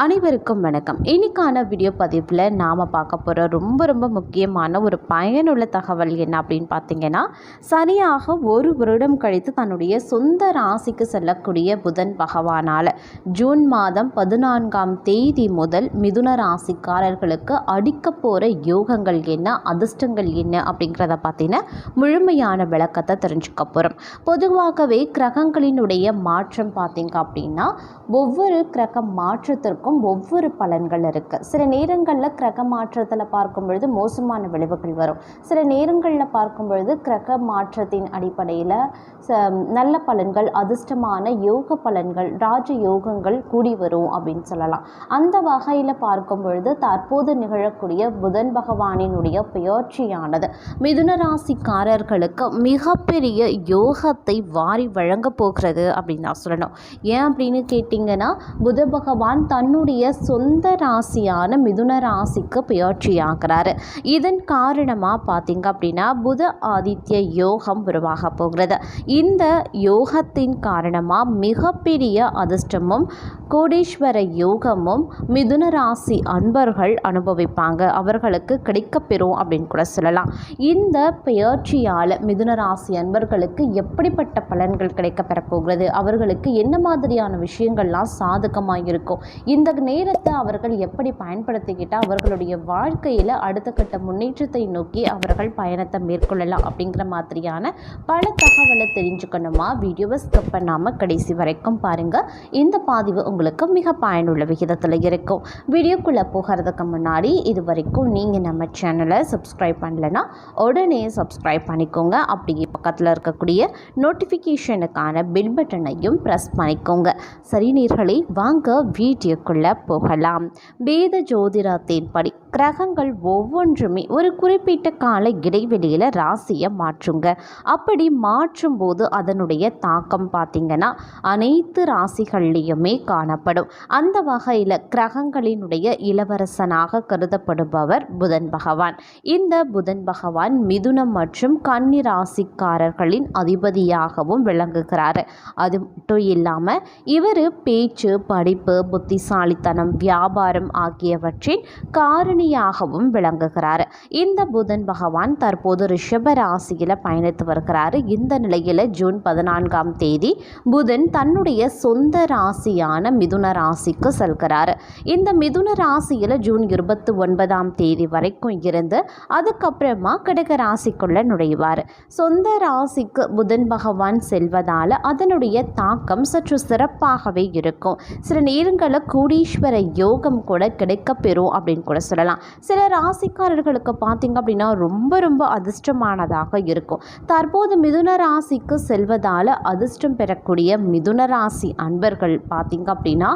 அனைவருக்கும் வணக்கம். இன்னைக்கான வீடியோ பதிவில் நாம் பார்க்க போகிற ரொம்ப ரொம்ப முக்கியமான ஒரு பயனுள்ள தகவல் என்ன அப்படின்னு பார்த்தீங்கன்னா சரியாக ஒரு வருடம் கழித்து தன்னுடைய சொந்த ராசிக்கு செல்லக்கூடிய புதன் பகவானால் ஜூன் மாதம் பதினான்காம் தேதி முதல் மிதுன ராசிக்காரர்களுக்கு அடிக்க போகிற யோகங்கள் என்ன அதிர்ஷ்டங்கள் என்ன அப்படிங்கிறத பார்த்தீங்கன்னா முழுமையான விளக்கத்தை தெரிஞ்சுக்க போகிறோம் பொதுவாகவே கிரகங்களினுடைய மாற்றம் பார்த்தீங்க அப்படின்னா ஒவ்வொரு கிரக மாற்றத்திற்கும் ஒவ்வொரு பலன்கள் இருக்குது சில நேரங்களில் கிரக மாற்றத்தில் பார்க்கும் பொழுது மோசமான விளைவுகள் வரும். சில நேரங்களில் பார்க்கும் பொழுது கிரக மாற்றத்தின் அடிப்படையில் ச நல்ல பலன்கள் அதிர்ஷ்டமான யோக பலன்கள் ராஜ யோகங்கள் கூடி வரும் அப்படின்னு சொல்லலாம். அந்த வகையில் பார்க்கும் பொழுது தற்போது நிகழக்கூடிய புதன் பகவானினுடைய பெயர்ச்சியானது மிதுன ராசிக்காரர்களுக்கு மிகப்பெரிய யோகத்தை வாரி வழங்க போகிறது அப்படின்னு நான் சொல்லணும். ஏன் அப்படின்னு கேட்டிங்கன்னா புத பகவான் தன் தன்னுடைய சொந்த ராசியான மிதுன ராசிக்கு பெயர்ச்சியாகிறாரு இதன் காரணமாக பார்த்தீங்க அப்படின்னா புத ஆதித்ய யோகம் உருவாக போகிறது. இந்த யோகத்தின் காரணமாக மிகப்பெரிய அதிர்ஷ்டமும் கோடீஸ்வர யோகமும் மிதுன ராசி அன்பர்கள் அனுபவிப்பாங்க. அவர்களுக்கு கிடைக்கப்பெறும் அப்படின்னு கூட சொல்லலாம். இந்த பெயர்ச்சியால் மிதுன ராசி அன்பர்களுக்கு எப்படிப்பட்ட பலன்கள் கிடைக்கப்பெற போகிறது? அவர்களுக்கு என்ன மாதிரியான விஷயங்கள்லாம் சாதகமாக இருக்கும் இந்த நேரத்தை அவர்கள் எப்படி பயன்படுத்திக்கிட்டால் அவர்களுடைய வாழ்க்கையில் அடுத்த கட்ட முன்னேற்றத்தை நோக்கி அவர்கள் பயணத்தை மேற்கொள்ளலாம் அப்படிங்கிற மாதிரியான பல தகவலை தெரிஞ்சுக்கணுமா? வீடியோவை ஸ்கிப் பண்ணாமல் கடைசி வரைக்கும் பாருங்கள் இந்த பதிவு உங்களுக்கு மிக பயனுள்ள விகிதத்தில் இருக்கும். வீடியோக்குள்ளே போகிறதுக்கு முன்னாடி இது வரைக்கும் நீங்கள் நம்ம சேனலை சப்ஸ்கிரைப் பண்ணலைன்னா உடனே சப்ஸ்கிரைப் பண்ணிக்கோங்க. அப்படியே பக்கத்தில் இருக்கக்கூடிய நோட்டிஃபிகேஷனுக்கான பில் பட்டனையும் ப்ரெஸ் பண்ணிக்கோங்க. சரி நீர்களை வாங்க வீடியோக்குள்ளே போகலாம். வேத ஜோதிடத்தின்படி கிரகங்கள் ஒவ்வொன்றுமே ஒரு குறிப்பிட்ட கால இடைவெளியில் ராசியை மாற்றுங்க. அப்படி மாற்றும் போது அதனுடைய தாக்கம் பார்த்திங்கன்னா அனைத்து ராசிகள்லேயுமே காணப்படும். அந்த வகையில் கிரகங்களினுடைய இளவரசனாக கருதப்படுபவர் புதன் பகவான். இந்த புதன் பகவான் மிதுனம் மற்றும் கன்னி ராசிக்காரர்களின் அதிபதியாகவும் விளங்குகிறார். அது மட்டும் இல்லாமல் இவர் பேச்சு படிப்பு புத்திசாலித்தனம் வியாபாரம் ஆகியவற்றின் ஞானியாகவும் விளங்குகிறார். இந்த புதன் பகவான் தற்போது ரிஷப ராசியில் பயணித்து வருகிறார். இந்த நிலையில் ஜூன் பதினான்காம் தேதி புதன் தன்னுடைய சொந்த ராசியான மிதுன ராசிக்கு செல்கிறார். இந்த மிதுன ராசியில் ஜூன் இருபத்தி ஒன்பதாம் தேதி வரைக்கும் இருந்து அதுக்கப்புறமா கிடக ராசிக்குள்ள நுழைவார். சொந்த ராசிக்கு புதன் பகவான் செல்வதால் அதனுடைய தாக்கம் சற்று சிறப்பாகவே இருக்கும். சில நேரங்களில் கோடீஸ்வர யோகம் கூட கிடைக்கப்பெறும் அப்படின்னு கூட சொல்லலாம். சில ராசிக்காரர்களுக்கு பார்த்தீங்க அப்படின்னா ரொம்ப ரொம்ப அதிர்ஷ்டமானதாக இருக்கும். தற்போது மிதுன ராசிக்கு செல்வதால் அதிர்ஷ்டம் பெறக்கூடிய மிதுன ராசி அன்பர்கள் பார்த்தீங்க அப்படின்னா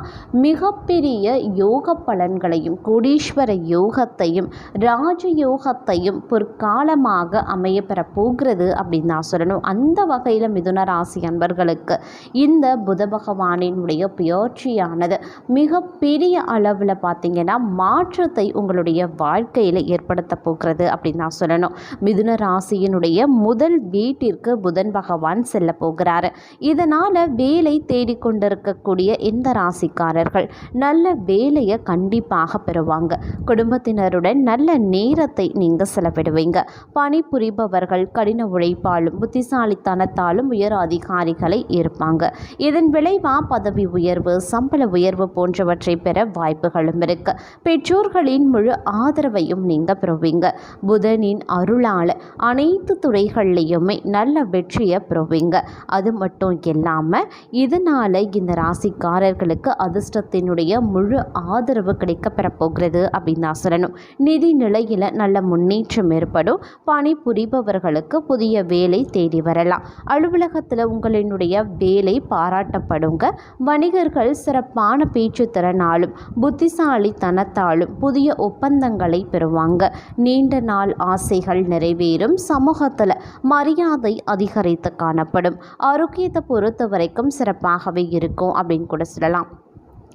மிகப்பெரிய யோக பலன்களையும் கோடீஸ்வர யோகத்தையும் ராஜ யோகத்தையும் பொற்காலமாக அமைய பெற போகிறது அப்படின்னு நான் சொல்லணும். அந்த வகையில் மிதுன ராசி அன்பர்களுக்கு இந்த புத பகவானினுடைய புயற்சியானது மிகப்பெரிய அளவில் பார்த்தீங்கன்னா மாற்றத்தை உங்களுடைய வாழ்க்கையில் ஏற்படுத்த போகிறது அப்படின்னு நான் சொல்லணும். மிதுன ராசியினுடைய முதல் வீட்டிற்கு புதன் பகவான் செல்ல போகிறாரு. இதனால் வேலை தேடிக்கொண்டிருக்கக்கூடிய இந்த ராசிக்காரர்கள் நல்ல வேலையை கண்டிப்பாக பெறுவாங்க. குடும்பத்தினருடன் நல்ல நேரத்தை நீங்கள் செலவிடுவீங்க. பணிபுரிபவர்கள் கடின உழைப்பாலும் புத்திசாலித்தனத்தாலும் உயர் அதிகாரிகளை இருப்பாங்க. இதன் விளைவா பதவி உயர்வு சம்பள உயர்வு போன்றவற்றை பெற வாய்ப்புகளும் இருக்கு. பெற்றோர்களின் முழு ஆதரவையும் நீங்கள் பெறுவீங்க. புதனின் அருளால் அனைத்து துறைகள்லையுமே நல்ல வெற்றியை பெறுவீங்க. அது மட்டும் இல்லாமல் இதனால் இந்த ராசிக்காரர்களுக்கு அதிர்ஷ்டத்தினுடைய முழு ஆதரவு கிடைக்க பெறப்போகிறது அப்படின்னு நான் சொல்லணும். நிதி நிலையில் நல்ல முன்னேற்றம் ஏற்படும். பணிபுரிபவர்களுக்கு புதிய வேலை தேடி வரலாம். அலுவலகத்தில் உங்களினுடைய வேலை பாராட்டப்படுங்க. வணிகர்கள் சிறப்பான பேச்சு திறனாலும் புத்திசாலித்தனத்தாலும் புதிய ஒப்பந்தங்களை பெறுவாங்க. நீண்ட நாள் ஆசைகள் நிறைவேறும். சமூகத்தில் மரியாதை அதிகரித்து காணப்படும். ஆரோக்கியத்தை பொறுத்த வரைக்கும் சிறப்பாகவே இருக்கும் அப்படின்னு கூட சொல்லலாம்.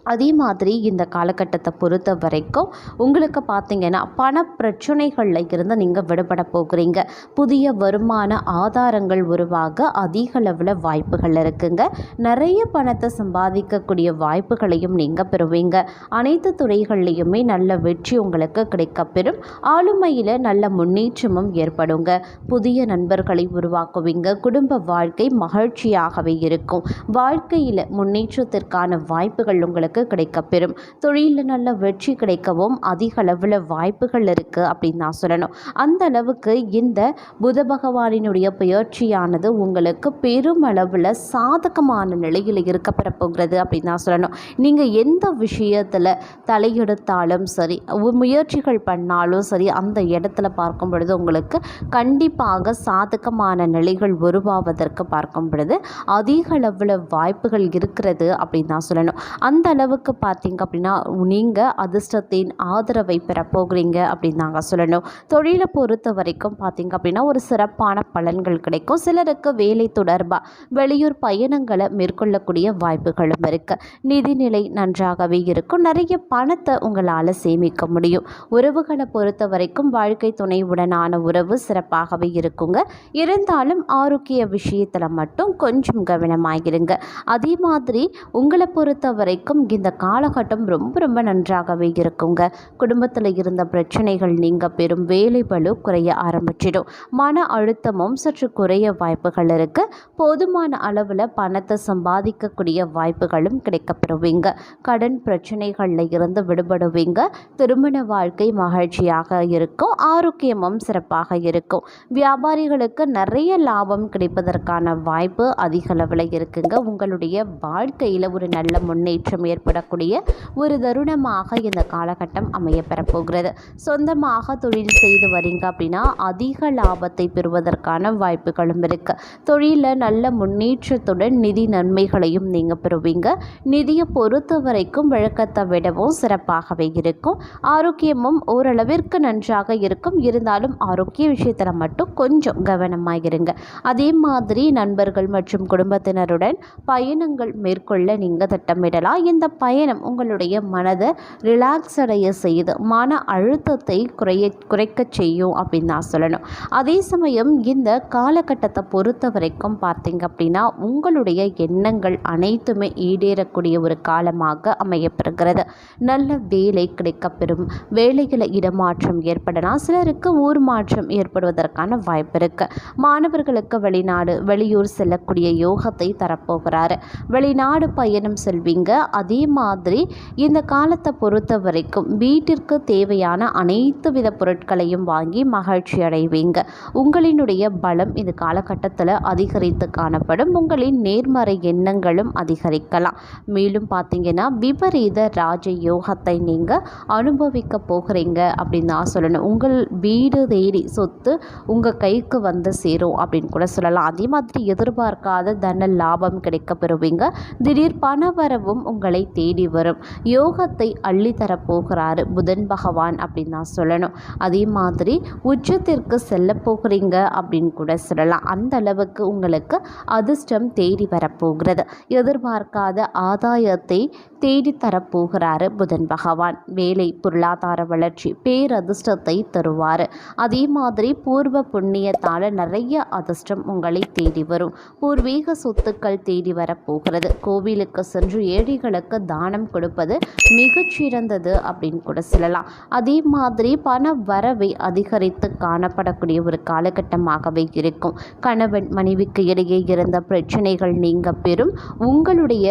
அதே மாதிரி இந்த காலகட்டத்தை பொறுத்த வரைக்கும் உங்களுக்கு பார்த்தீங்கன்னா பண பிரச்சனைகளில் இருந்து நீங்கள் விடுபட போகிறீங்க. புதிய வருமான ஆதாரங்கள் உருவாக அதிக அளவில் வாய்ப்புகள் இருக்குங்க. நிறைய பணத்தை சம்பாதிக்கக்கூடிய வாய்ப்புகளையும் நீங்கள் பெறுவீங்க. அனைத்து துறைகள்லையுமே நல்ல வெற்றி உங்களுக்கு கிடைக்கப்பெறும். ஆளுமையில் நல்ல முன்னேற்றமும் ஏற்படுங்க. புதிய நண்பர்களை உருவாக்குவீங்க. குடும்ப வாழ்க்கை மகிழ்ச்சியாகவே இருக்கும். வாழ்க்கையில் முன்னேற்றத்திற்கான வாய்ப்புகள் உங்களுக்கு கிடைக்கப்பெறும். தொழிலில் நல்ல வெற்றி கிடைக்கவும் அதிக அளவில் வாய்ப்புகள் இருக்குது அப்படின்னு நான் சொல்லணும். அந்த அளவுக்கு இந்த புத பகவானினுடைய பயிற்சியானது உங்களுக்கு பெருமளவில் சாதகமான நிலையில் இருக்கப்பெற போகிறது அப்படின்னு நான் சொல்லணும். நீங்கள் எந்த விஷயத்தில் தலையெடுத்தாலும் சரி முயற்சிகள் பண்ணாலும் சரி அந்த இடத்துல பார்க்கும் பொழுது உங்களுக்கு கண்டிப்பாக சாதகமான நிலைகள் உருவாவதற்கு பார்க்கும் பொழுது அதிக அளவில் வாய்ப்புகள் இருக்கிறது அப்படின்னு நான் சொல்லணும். அந்த அளவுக்கு பார்த்தீங்க அப்படின்னா நீங்கள் அதிர்ஷ்டத்தின் ஆதரவை பெற போகிறீங்க அப்படின்னு நாங்கள் சொல்லணும். தொழிலை பொறுத்த வரைக்கும் பார்த்தீங்க அப்படின்னா ஒரு சிறப்பான பலன்கள் கிடைக்கும். சிலருக்கு வேலை தொடர்பாக வெளியூர் பயணங்களை மேற்கொள்ளக்கூடிய வாய்ப்புகளும் இருக்குது நிதிநிலை நன்றாகவே இருக்கும். நிறைய பணத்தை உங்களால் சேமிக்க முடியும். உறவுகளை பொறுத்த வரைக்கும் வாழ்க்கை துணைவுடனான உறவு சிறப்பாகவே இருக்குங்க. இருந்தாலும் ஆரோக்கிய விஷயத்தில் மட்டும் கொஞ்சம் கவனமாகிருங்க அதே மாதிரி உங்களை பொறுத்த வரைக்கும் இந்த காலகட்டம் ரொம்ப ரொம்ப நன்றாகவே இருக்குங்க. குடும்பத்தில் இருந்த பிரச்சனைகள் நீங்கள் பெறும் வேலை பளு குறைய ஆரம்பிச்சிடும். மன அழுத்தமும் சற்று குறைய வாய்ப்புகள் இருக்கு. போதுமான அளவில் பணத்தை சம்பாதிக்கக்கூடிய வாய்ப்புகளும் கிடைக்கப்பெறுவீங்க. கடன் பிரச்சனைகளில் இருந்து விடுபடுவீங்க. திருமண வாழ்க்கை மகிழ்ச்சியாக இருக்கும். ஆரோக்கியமும் சிறப்பாக இருக்கும். வியாபாரிகளுக்கு நிறைய லாபம் கிடைப்பதற்கான வாய்ப்பு அதிக அளவில் இருக்குங்க. உங்களுடைய வாழ்க்கையில் ஒரு நல்ல முன்னேற்றம் ஏற்படக்கூடிய ஒரு தருணமாக இந்த காலகட்டம் அமையப்பெற போகிறது சொந்தமாக தொழில் செய்து வரீங்க அப்படின்னா அதிக லாபத்தை பெறுவதற்கான வாய்ப்புகளும் இருக்கு. தொழிலில் நல்ல முன்னேற்றத்துடன் நிதி நன்மைகளையும் நீங்கள் பெறுவீங்க. நிதியை பொறுத்த வரைக்கும் வழக்கத்தை விடவும் சிறப்பாகவே இருக்கும். ஆரோக்கியமும் ஓரளவிற்கு நன்றாக இருக்கும். இருந்தாலும் ஆரோக்கிய விஷயத்தில் மட்டும் கொஞ்சம் கவனமாக இருங்க. அதே மாதிரி நண்பர்கள் மற்றும் குடும்பத்தினருடன் பயணங்கள் மேற்கொள்ள நீங்கள் திட்டமிடலாம். இந்த பயணம் உங்களுடைய மனதை ரிலாக்ஸ் அடைய செய்து மன அழுத்தத்தை குறைய குறைக்கச் செய்யும் அப்படின்னு நான் சொல்லணும். அதே சமயம் இந்த காலகட்டத்தை பொறுத்த வரைக்கும் பார்த்தீங்க அப்படின்னா உங்களுடைய எண்ணங்கள் அனைத்துமே ஈடேறக்கூடிய ஒரு காலமாக அமையப்படுகிறது நல்ல வேலை கிடைக்கப்பெறும். வேலைகளை இடமாற்றம் ஏற்படலாம். சிலருக்கு ஊர் மாற்றம் ஏற்படுவதற்கான வாய்ப்பு இருக்கு. மாணவர்களுக்கு வெளிநாடு வெளியூர் செல்லக்கூடிய யோகத்தை தரப்போகிறாரு. வெளிநாடு பயணம் செல்வீங்க. அதே மாதிரி இந்த காலத்தை பொறுத்த வரைக்கும் வீட்டிற்கு தேவையான அனைத்து வித பொருட்களையும் வாங்கி மகிழ்ச்சி அடைவீங்க. உங்களினுடைய பலம் இந்த காலகட்டத்தில் அதிகரித்து காணப்படும். உங்களின் நேர்மறை எண்ணங்களும் அதிகரிக்கலாம். மேலும் பார்த்தீங்கன்னா விபரீத ராஜ யோகத்தை நீங்கள் அனுபவிக்க போகிறீங்க அப்படின்னு நான் சொல்லணும். உங்கள் வீடு தேடி சொத்து உங்கள் கைக்கு வந்து சேரும் அப்படின்னு கூட சொல்லலாம். அதே மாதிரி எதிர்பார்க்காத தன லாபம் கிடைக்க பெறுவீங்க திடீர் பணவரவும் உங்களை தேடி வரும். யோகத்தை அள்ளித்தரப்போகிறாரு புதன் பகவான் அப்படின்னு நான் சொல்லணும். அதே மாதிரி உச்சத்திற்கு செல்ல போகிறீங்க அப்படின்னு கூட சொல்லலாம். அந்த அளவுக்கு உங்களுக்கு அதிர்ஷ்டம் தேடி வரப்போகிறது எதிர்பார்க்காத ஆதாயத்தை தேடி தரப்போகிறாரு புதன் பகவான். வேலை பொருளாதார வளர்ச்சி பேரதிர்ஷ்டத்தை தருவார். அதே மாதிரி பூர்வ புண்ணியத்தால் நிறைய அதிர்ஷ்டம் உங்களை தேடி வரும். பூர்வீக சொத்துக்கள் தேடி வரப்போகிறது கோவிலுக்கு சென்று ஏழைகளுக்கு தானம் கொடுப்பது மிகச்சிறந்தது அப்படின்னு கூட சொல்லலாம். அதே மாதிரி பண வரவை அதிகரித்து காணப்படக்கூடிய ஒரு காலகட்டமாகவே இருக்கும். கணவன் மனைவிக்கு இடையே இருந்த பிரச்சனைகள் நீங்க பெறும். உங்களுடைய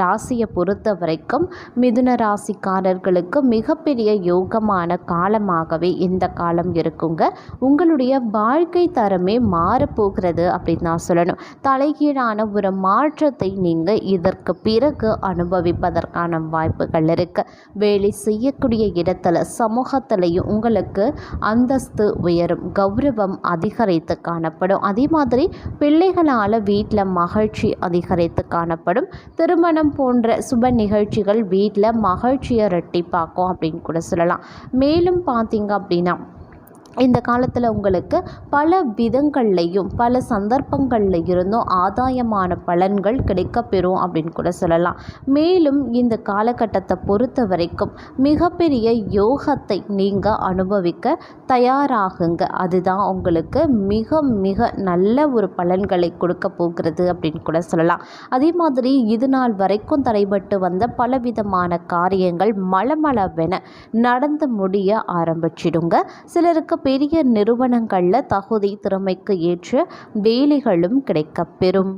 ராசியை பொறுத்த வரைக்கும் மிதுன ராசிக்காரர்களுக்கு மிகப்பெரிய யோகமான காலமாகவே இந்த காலம் இருக்குங்க. உங்களுடைய வாழ்க்கை தரமே மாறப்போகிறது அப்படின்னு நான் சொல்லணும். தலைகீழான ஒரு மாற்றத்தை நீங்கள் இதற்கு பிறகு அனுபவிப்பதற்கான வாய்ப்புகள் இருக்கு. வேலை செய்யக்கூடிய இடத்துல சமூகத்திலையும் உங்களுக்கு அந்தஸ்து உயரும் கௌரவம் அதிகரித்து காணப்படும். அதே மாதிரி பிள்ளைகளால் வீட்டில் மகிழ்ச்சி அதிகரித்து காணப்படும். திருமணம் போன்ற சுப நிகழ்ச்சிகள் வீட்டில் மகிழ்ச்சியை ரெட்டிப்பாக்கும் அப்படின்னு கூட சொல்லலாம். மேலும் பார்த்தீங்க அப்படின்னா இந்த காலத்தில் உங்களுக்கு பல விதங்கள்லையும் பல சந்தர்ப்பங்களில் இருந்தும் ஆதாயமான பலன்கள் கிடைக்கப்பெறும் அப்படின்னு கூட சொல்லலாம். மேலும் இந்த காலகட்டத்தை பொறுத்த வரைக்கும் மிகப்பெரிய யோகத்தை நீங்கள் அனுபவிக்க தயாராகுங்க. அதுதான் உங்களுக்கு மிக மிக நல்ல ஒரு பலன்களை கொடுக்க போகிறது அப்படின்னு கூட சொல்லலாம். அதே மாதிரி இது நாள் வரைக்கும் தடைபட்டு வந்த பலவிதமான காரியங்கள் மளமளவென நடந்து முடிய ஆரம்பிச்சிடுங்க. சிலருக்கு பெரிய நிறுவனங்களில் தகுதி திறமைக்கு ஏற்ற வேலைகளும் கிடைக்கப்பெறும்